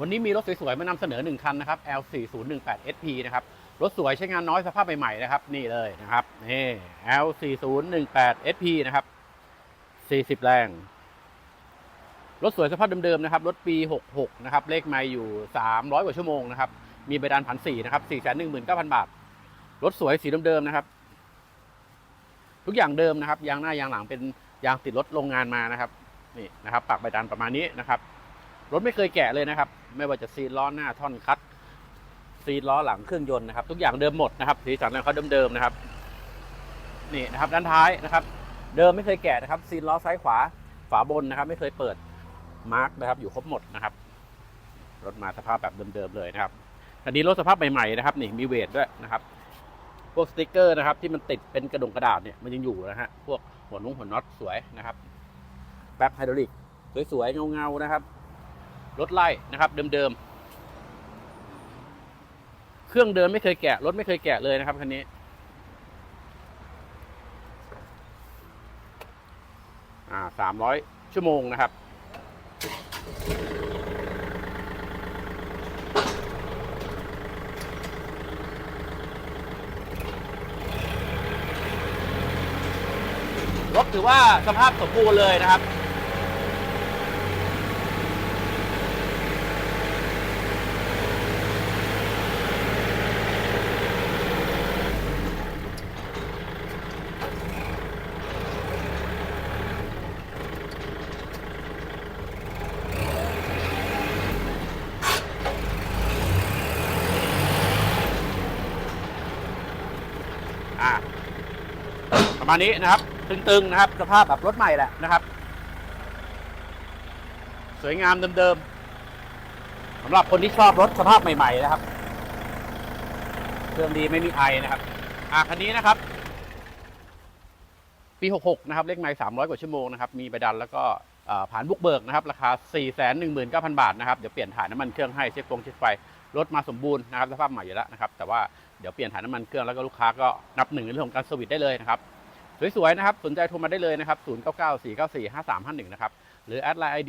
วันนี้มีรถสวยๆมานำเสนอ 1 คันนะครับ L4018 SP นะครับ รถสวยใช้งานน้อยสภาพใหม่ๆนะครับ นี่เลยนะครับ นี่ L4018 SP นะครับ 40 แรง รถสวยสภาพเดิมๆนะครับ รถปี 66 นะครับ เลขไม่อยู่ 300 กว่าชั่วโมงนะครับ มีใบดันผันสี่นะครับ 419,000 บาท รถสวยสีเดิมๆนะครับ ทุกอย่างเดิมนะครับ ยางหน้ายางหลังเป็นยางติดรถโรงงานมานะครับ นี่นะครับ ปากใบดันประมาณนี้นะครับ รถไม่เคยแกะเลยนะครับ ไม่ว่าจะซีล้อหน้าท่อนคัดซีล้อหลังเครื่องยนต์นะครับ ทุกอย่างเดิมหมดนะครับสีสันของเขาเดิมๆนะครับ นี่นะครับด้านท้ายนะครับ เดิมไม่เคยแกะนะครับซีล้อซ้ายขวาฝาบนนะครับ ไม่เคยเปิดมาร์กนะครับ อยู่ครบหมดนะครับรถมาสภาพแบบเดิมๆเลยนะครับคันนี้รถสภาพใหม่ๆนะครับ นี่มีเวทด้วยนะครับ พวกสติกเกอร์นะครับ ที่มันติดเป็นกระดงกระดาษเนี่ยมันยังอยู่นะฮะพวกหัวนุ่งหัวน็อตสวยนะครับแป๊บไฮดรอลิกสวยๆเงาๆนะครับ รถไล่นะครับ เดิมๆ เครื่องเดิมไม่เคยแกะ รถไม่เคยแกะเลยนะครับคันนี้อ่าสามร้อยชั่วโมงนะครับ รถถือว่าสภาพสมบูรณ์เลยนะครับ อ่าประมาณนี้นะครับ ตึงๆนะครับ สภาพแบบรถใหม่แหละนะครับ สวยงามเดิมๆสำหรับคนที่ชอบรถสภาพใหม่ๆนะครับเครื่องดีไม่มีไอนะครับ อ่าคันนี้นะครับ ปี 66 นะครับเลขไมล์300 กว่าชั่วโมงนะครับ มีใบดันแล้วก็ผ่านบุกเบิกนะครับ ราคา 419,000 บาทนะครับ เดี๋ยวเปลี่ยนถ่ายน้ำมันเครื่องให้เช็คฟงเช็คไฟ รถมาสมบูรณ์นะครับ สภาพใหม่อยู่แล้วนะครับ แต่ว่า เดี๋ยวเปลี่ยนถ่ายน้ำมันเครื่องแล้วก็ลูกค้าก็นับหนึ่งในเรื่องของการเซอร์วิตได้เลยนะครับสวยๆนะครับสนใจโทรมาได้เลยนะครับ0994945351นะครับหรือแอดไลน์ ID